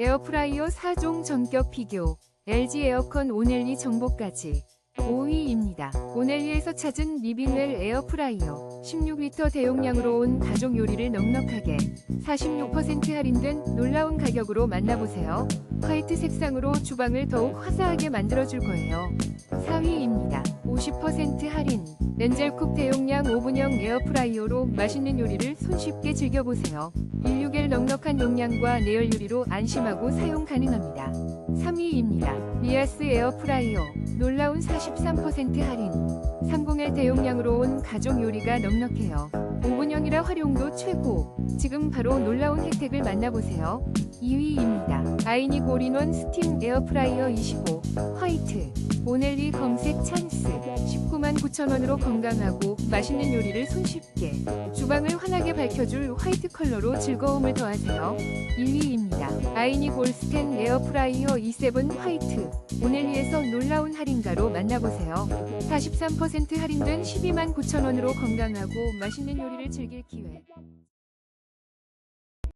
에어프라이어 4종 전격 비교, LG 에어컨 오넬리 정보까지 5위입니다. 오넬리에서 찾은 리빙웰 에어프라이어 16리터 대용량으로 온 가족 요리를 넉넉하게 46% 할인된 놀라운 가격으로 만나보세요. 화이트 색상으로 주방을 더욱 화사하게 만들어줄 거예요. 4위입니다. 50% 할인 렌젤쿡 대용량 오븐형 에어프라이어로 맛있는 요리를 손쉽게 즐겨보세요. 16L 넉넉한 용량과 내열 유리로 안심하고 사용 가능합니다. 3위입니다. 리아스 에어프라이어 놀라운 43% 할인 30L 대용량으로 온 가족 요리가 넉넉해요. 오븐형이라 활용도 최고 지금 바로 놀라운 혜택을 만나보세요. 2위입니다. 아이닉 올인원 스팀 에어프라이어 25 화이트 오넬리 검색 찬스 19만 9천원으로 건강하고 맛있는 요리를 손쉽게 주방을 환하게 밝혀줄 화이트 컬러로 즐거움을 더하세요. 1위입니다. 아이닉 올스텐 에어프라이어 27 화이트 오넬리에서 놀라운 할인가로 만나보세요. 43% 할인된 12만 9천원으로 건강하고 맛있는 요리를 즐길 기회